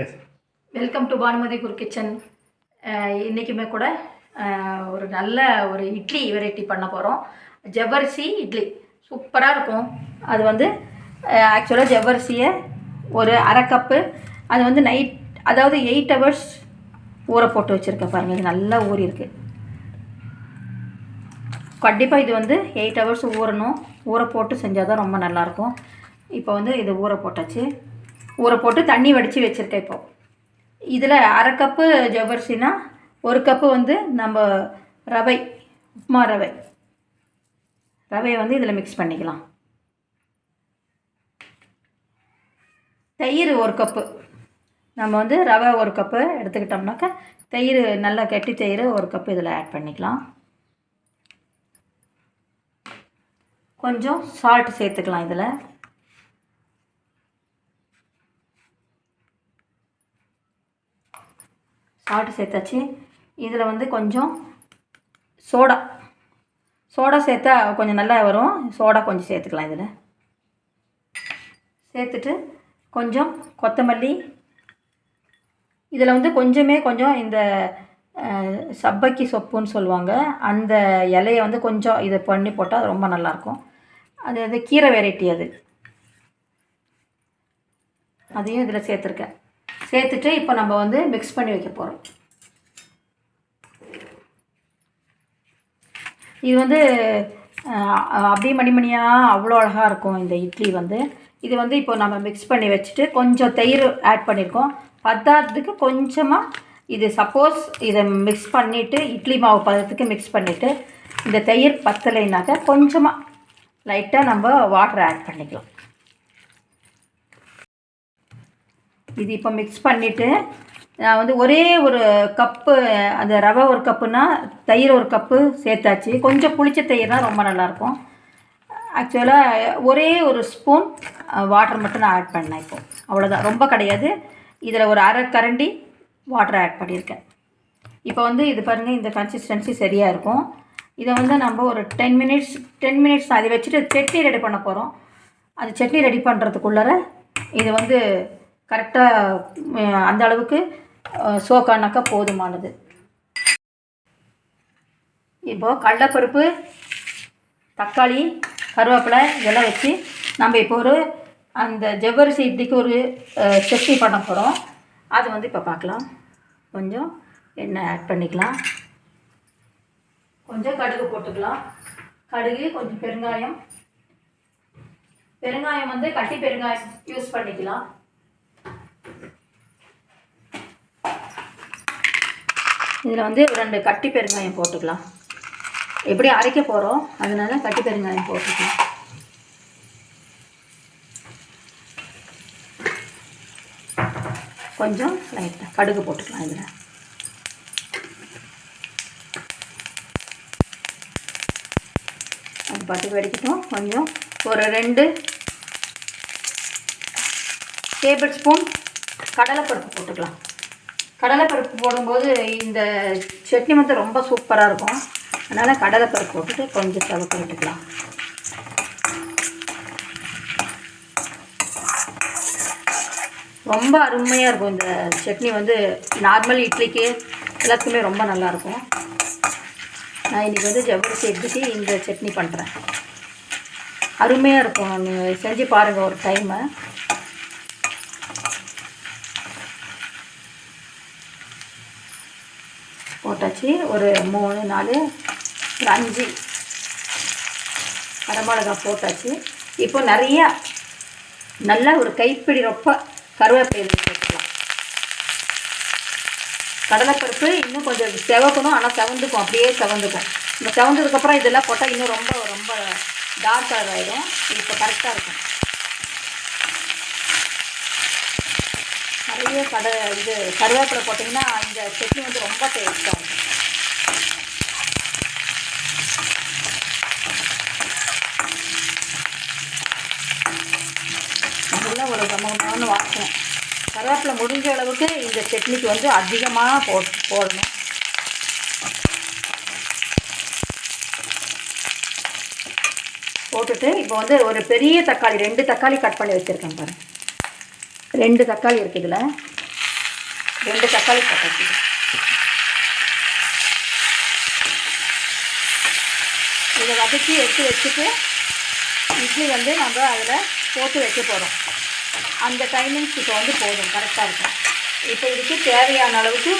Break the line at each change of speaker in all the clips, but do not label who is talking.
Yes
welcome to Bhanumathi Guru kitchen இன்றைக்குமே கூட uh, ஒரு நல்ல ஒரு இட்லி வெரைட்டி பண்ண போகிறோம் ஜவ்வரிசி இட்லி. சூப்பராக இருக்கும். அது வந்து uh, ஆக்சுவலாக ஜவ்வரிசியை ஒரு அரை கப்பு அது வந்து நைட் அதாவது எயிட் ஹவர்ஸ் ஊற போட்டு வச்சுருக்கேன் பாருங்கள் இது நல்லா ஊறி இருக்குது கண்டிப்பாக இது வந்து எயிட் ஹவர்ஸ் ஊறணும். ஊற போட்டு செஞ்சால் தான் ரொம்ப நல்லாயிருக்கும் இப்போ வந்து இது ஊற போட்டாச்சு. ஊற போட்டு தண்ணி வடித்து வச்சுருக்கேன் இப்போது இதில் அரை கப்பு ஜவ்வரிசினா ஒரு கப்பு வந்து நம்ம ரவை உப்மா ரவை. ரவையை வந்து இதில் மிக்ஸ் பண்ணிக்கலாம். தயிர் ஒரு கப்பு. நம்ம வந்து ரவை ஒரு கப்பு எடுத்துக்கிட்டோம்னாக்கா தயிர் நல்லா கெட்டி தயிர் ஒரு கப்பு இதில் ஆட் பண்ணிக்கலாம். கொஞ்சம் சால்ட் சேர்த்துக்கலாம் இதில். சால்ட் சேர்த்தாச்சு. இதில் வந்து கொஞ்சம் சோடா. சோடா சேர்த்தா கொஞ்சம் நல்லா வரும். சோடா கொஞ்சம் சேர்த்துக்கலாம் இதில். சேர்த்துட்டு கொஞ்சம் கொத்தமல்லி. இதில் வந்து கொஞ்சமே கொஞ்சம் இந்த சப்பக்கி சொப்புன்னு சொல்லுவாங்க. அந்த இலையை வந்து கொஞ்சம் இதை பண்ணி போட்டால் அது ரொம்ப நல்லாயிருக்கும். அது அது கீரை வெரைட்டி அது. அதையும் இதில் சேர்த்துருக்கேன். சேர்த்துட்டு இப்போ நம்ம வந்து மிக்ஸ் பண்ணி வைக்க போகிறோம் இது வந்து அப்படியே மணிமணியாக அவ்வளோ அழகாக இருக்கும் இந்த இட்லி வந்து. இது வந்து இப்போ நம்ம மிக்ஸ் பண்ணி வச்சுட்டு கொஞ்சம் தயிர் ஆட் பண்ணியிருக்கோம் பத்தாததுக்கு கொஞ்சமாக இது சப்போஸ் இதை மிக்ஸ் பண்ணிவிட்டு இட்லி மாவு பதத்துக்கு மிக்ஸ் பண்ணிவிட்டு இந்த தயிர் பத்தலைனாக்க கொஞ்சமாக லைட்டாக நம்ம வாட்டர் ஆட் பண்ணிக்கலாம். இது இப்போ மிக்ஸ் பண்ணிவிட்டு நான் வந்து ஒரே ஒரு கப்பு அந்த ரவை ஒரு கப்புனா தயிர் ஒரு கப்பு சேர்த்தாச்சு. கொஞ்சம் புளிச்ச தயிர்னா ரொம்ப நல்லாயிருக்கும். ஆக்சுவலாக ஒரே ஒரு ஸ்பூன் வாட்டர் மட்டும் நான் ஆட் பண்ணேன் இப்போ. அவ்வளோதான் ரொம்ப கிடையாது. இதில் ஒரு அரை கரண்டி வாட்டர் ஆட் பண்ணியிருக்கேன். இப்போ வந்து இது பாருங்கள் இந்த கன்சிஸ்டன்சி சரியாக இருக்கும். இதை வந்து நம்ம ஒரு டென் மினிட்ஸ் டென் மினிட்ஸ் அதை வச்சுட்டு சட்னி ரெடி பண்ண போகிறோம் அது சட்னி ரெடி பண்ணுறதுக்குள்ளார இது வந்து கரெக்டாக அந்த அளவுக்கு சோக்கானாக்கா போதுமானது. இப்போது கடலைப்பருப்பு தக்காளி கருவேப்பிலை இதெல்லாம் வச்சு நம்ம இப்போ ஒரு அந்த ஜவ்வரிசி இட்லிக்கு ஒரு அஹ், சட்னி பண்ண போகிறோம் அது வந்து இப்போ பார்க்கலாம் கொஞ்சம் எண்ணெய் ஆட் பண்ணிக்கலாம். கொஞ்சம் கடுகு போட்டுக்கலாம். கடுகு கொஞ்சம் பெருங்காயம். பெருங்காயம் வந்து கட்டி பெருங்காயம் யூஸ் பண்ணிக்கலாம். இதில் வந்து ரெண்டு கட்டி பெருங்காயம் போட்டுக்கலாம். எப்படி அரைக்க போகிறோம் அதனால கட்டி பெருங்காயம் போட்டுக்கலாம். கொஞ்சம் லைட்டாக கடுகு போட்டுக்கலாம் இதில். அது பாட்டுக்கு வெடிக்கட்டும். கொஞ்சம் ஒரு ரெண்டு டேபிள் ஸ்பூன் கடலைப்பருப்பு போட்டுக்கலாம். கடலைப்பருப்பு போடும்போது இந்த சட்னி வந்து ரொம்ப சூப்பராக இருக்கும். அதனால் கடலைப்பருப்பு போட்டுட்டு கொஞ்சம் தவக்க விட்டுக்கலாம். ரொம்ப அருமையாக இருக்கும் இந்த சட்னி வந்து. நார்மல் இட்லிக்கு எல்லாத்துக்குமே ரொம்ப நல்லாயிருக்கும் நான் இன்றைக்கி வந்து ஜவ்வரிசி எடுத்துட்டு இந்த சட்னி பண்ணுறேன் அருமையாக இருக்கும். நீங்கள் செஞ்சு பாருங்கள் ஒரு டைமை வச்சு ஒரு மூணு நாலு ஒரு அஞ்சு வரமிளகா போட்டாச்சு. இப்போ நிறையா நல்லா ஒரு கைப்பிடி ரொம்ப கருவேப்பிலை போட்டுக்கலாம். கடலைப்பருப்பு இன்னும் கொஞ்சம் செவக்கணும் ஆனால் செவந்துக்கும் அப்படியே செவந்துக்கும். இந்த செவந்ததுக்கப்புறம் இதெல்லாம் போட்டால் இன்னும் ரொம்ப ரொம்ப டார்க் கலர் ஆகிடும் இப்போ கரெக்டாக இருக்கும். நிறைய கடை இது கருவேப்பிலை போட்டிங்கன்னா இந்த சட்னி வந்து ரொம்ப டேஸ்ட்டாக இருக்கும். அதெல்லாம் ஒரு கமகமான வாசனை. கருவேப்பிலை முடிஞ்ச அளவுக்கு இந்த சட்னிக்கு வந்து அதிகமாக போ போடணும். போட்டுட்டு இப்போ வந்து ஒரு பெரிய தக்காளி ரெண்டு தக்காளி கட் பண்ணி வச்சுருக்கேன் பாருங்கள் ரெண்டு தக்காளி இருக்குது இதில். ரெண்டு தக்காளி பக்கத்து இதை வதக்கி எடுத்து வச்சுட்டு இட்லி வந்து நம்ம அதில் போட்டு வைக்க போகிறோம் அந்த டைமிங்ஸ் இப்போ வந்து போதும். கரெக்டாக இருக்கும். இப்போ இதுக்கு தேவையான அளவுக்கு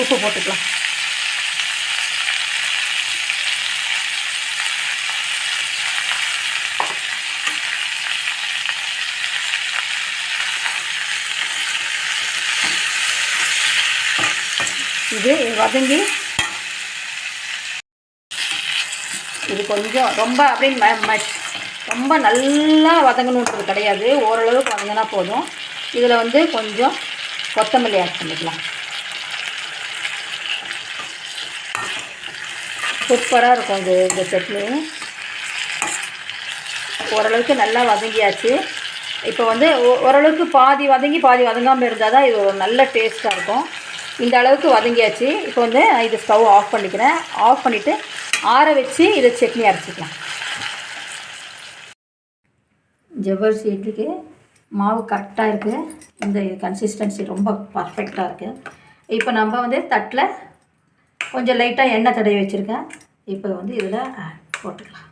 உப்பு போட்டுக்கலாம். இது வதங்கி. இது கொஞ்சம் ரொம்ப அப்படியே ம ம ரொம்ப நல்லா வதங்கணுன்றது கிடையாது. ஓரளவுக்கு வதங்கினா போதும். இதில் வந்து கொஞ்சம் கொத்தமல்லி ஆட் பண்ணிக்கலாம். சூப்பராக இருக்கும் இது இந்த சட்னி. ஓரளவுக்கு நல்லா வதங்கியாச்சு. இப்போ வந்து ஓ- ஓரளவுக்கு பாதி வதங்கி பாதி வதங்காமல் இருந்தால் தான் இது ஒரு நல்ல டேஸ்ட்டாக இருக்கும். இந்த அளவுக்கு வதங்கியாச்சு. இப்போ வந்து நான் இது ஸ்டவ் ஆஃப் பண்ணிக்கிறேன். ஆஃப் பண்ணிவிட்டு ஆற வச்சு இதை சட்னி அரைச்சிக்கலாம். ஜவ்வரிசி இட்லிக்கு மாவு கரெக்டாக இருக்குது இந்த கன்சிஸ்டன்சி ரொம்ப பர்ஃபெக்டாக இருக்குது இப்போ நம்ம வந்து தட்டில் கொஞ்சம் லைட்டாக எண்ணெய் தடவி வச்சுருக்கேன். இப்போ வந்து இதில் போட்டுக்கலாம்.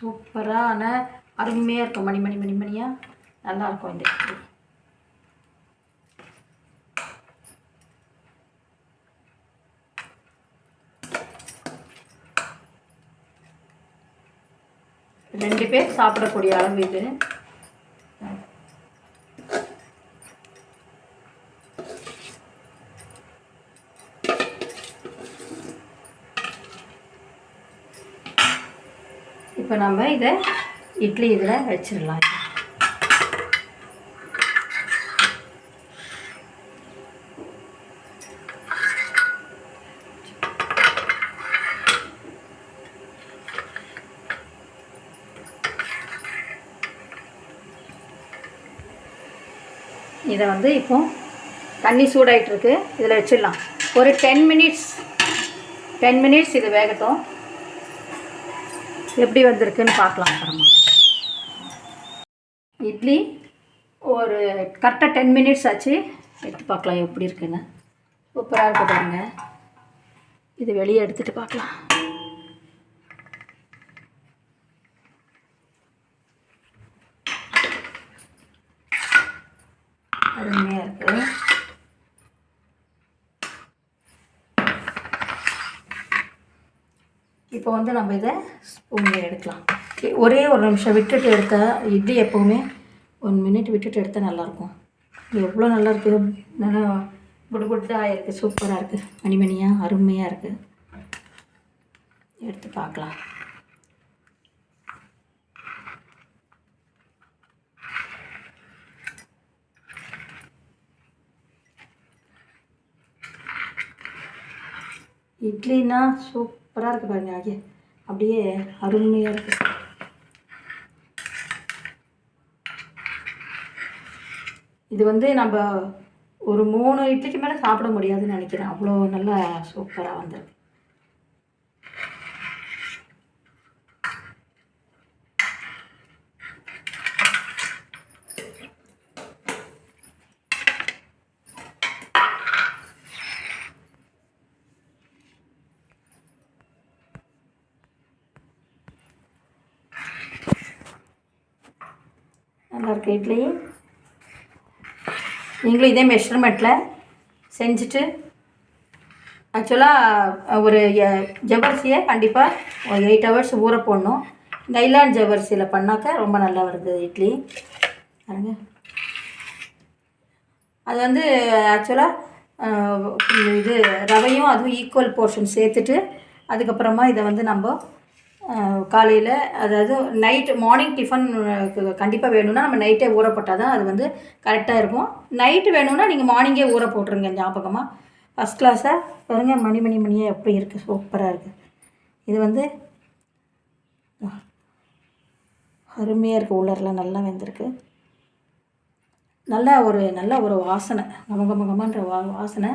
சூப்பரான அருமையாக இருக்கும். மணி மணி மணி மணியாக நல்லாயிருக்கும் இந்த இட்லி ரெண்டு பேர் சாப்பிடக்கூடிய அளவு இது. இப்போ நம்ம இதை இட்லி இதில் வச்சிடலாம். இதை வந்து இப்போ தண்ணி சூடாகிட்டு இருக்கு இதில் வச்சிடலாம். ஒரு டென் மினிட்ஸ் டென் மினிட்ஸ் இது வேகட்டும். எப்படி வந்திருக்குன்னு பார்க்கலாம் அப்புறமா. இட்லி ஒரு கரெக்டாக டென் மினிட்ஸ் ஆச்சு. எடுத்து பார்க்கலாம் எப்படி இருக்குன்னு. சூப்பராக இருக்கு பாருங்கள் இது வெளியே எடுத்துகிட்டு பார்க்கலாம் அருமையாக இருக்குது இப்போ வந்து நம்ம இதை ஸ்பூனில் எடுக்கலாம். ஒரே ஒரு நிமிஷம் விட்டுட்டு எடுத்தால் இட்லி எப்போவுமே ஒன் மினிட் விட்டுட்டு எடுத்தால் நல்லாயிருக்கும். எவ்வளோ நல்லா இருக்குது நல்லா குடு குட்டாக இருக்குது சூப்பராக இருக்குது மணிமணியாக அருமையாக இருக்குது எடுத்து பார்க்கலாம். இட்லினா சூப்பராக இருக்குது பாருங்க ஆகிய அப்படியே அருமையாக இருக்குது இது வந்து நம்ம ஒரு மூணு இட்லிக்கு மேலே சாப்பிட முடியாதுன்னு நினைக்கிறேன். அவ்வளோ நல்லா சூப்பராக வந்திருக்கு. நல்லாயிருக்கு இட்லி. நீங்களும் இதே மெஷர்மெண்ட்டில் செஞ்சுட்டு ஆக்சுவலாக ஒரு ஜவர்சியை ஜவ்வரிசியை கண்டிப்பாக ஒரு எயிட் ஹவர்ஸ் ஊற போடணும். இந்த ஐலாண்ட் ஜவர்சியில் பண்ணாக்க ரொம்ப நல்லா வருது இட்லி. பாருங்க. அது வந்து ஆக்சுவலாக இது ரவையும் அதுவும் ஈக்குவல் போர்ஷன் சேர்த்துட்டு அதுக்கப்புறமா இதை வந்து நம்ம காலையில் அதாவது நைட்டு மார்னிங் டிஃபன் கண்டிப்பாக வேணும்னா நம்ம நைட்டே ஊற போட்டால் தான் அது வந்து கரெக்டாக இருக்கும். நைட்டு வேணும்னா நீங்கள் மார்னிங்கே ஊற போட்டுருங்க ஞாபகமாக ஃபஸ்ட் கிளாஸாக பாருங்க மணி மணி மணியாக எப்படி இருக்குது சூப்பராக இருக்குது இது வந்து அருமையாக இருக்குது உள்ளரெலாம் நல்லா வெந்திருக்கு. நல்ல ஒரு நல்ல ஒரு வாசனை கம வா வாசனை.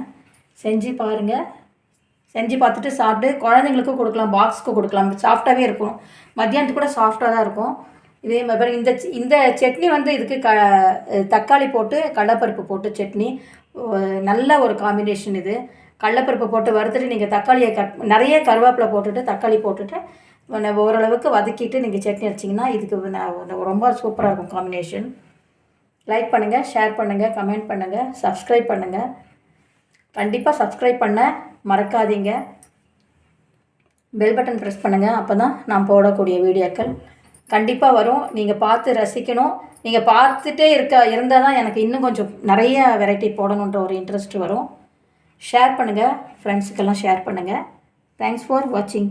செஞ்சு பாருங்கள் செஞ்சு பார்த்துட்டு சாப்பிட்டு குழந்தைங்களுக்கும் கொடுக்கலாம் பாக்ஸுக்கு கொடுக்கலாம். சாஃப்டாகவே இருக்கும். மத்தியானத்துக்கு கூட சாஃப்டாக தான் இருக்கும். இதே மாதிரி இந்த இந்த சட்னி வந்து இதுக்கு க தக்காளி போட்டு கடலப்பருப்பு போட்டு சட்னி. நல்ல ஒரு காம்பினேஷன் இது. கடலப்பருப்பு போட்டு வறுத்துட்டு நீங்கள் தக்காளியை கட் நிறைய கருவேப்பிலை போட்டுட்டு தக்காளி போட்டுட்டு ஓரளவுக்கு வதக்கிட்டு நீங்கள் சட்னி அடிச்சிங்கன்னா இதுக்கு நான் ரொம்ப சூப்பராக இருக்கும் காம்பினேஷன் லைக் பண்ணுங்கள் ஷேர் பண்ணுங்கள் கமெண்ட் பண்ணுங்கள் சப்ஸ்கிரைப் பண்ணுங்கள் கண்டிப்பாக சப்ஸ்கிரைப் பண்ண மறக்காதீங்க. பெல் பட்டன் ப்ரெஸ் பண்ணுங்கள் அப்போ தான் நான் போடக்கூடிய வீடியோக்கள் கண்டிப்பாக வரும். நீங்கள் பார்த்து ரசிக்கணும். நீங்கள் பார்த்துட்டே இருக்க இருந்தால் தான் எனக்கு இன்னும் கொஞ்சம் நிறைய வெரைட்டி போடணுன்ற ஒரு இன்ட்ரெஸ்ட் வரும். ஷேர் பண்ணுங்கள் ஃப்ரெண்ட்ஸுக்கெல்லாம் ஷேர் பண்ணுங்கள் தேங்க்ஸ் ஃபார் வாட்சிங்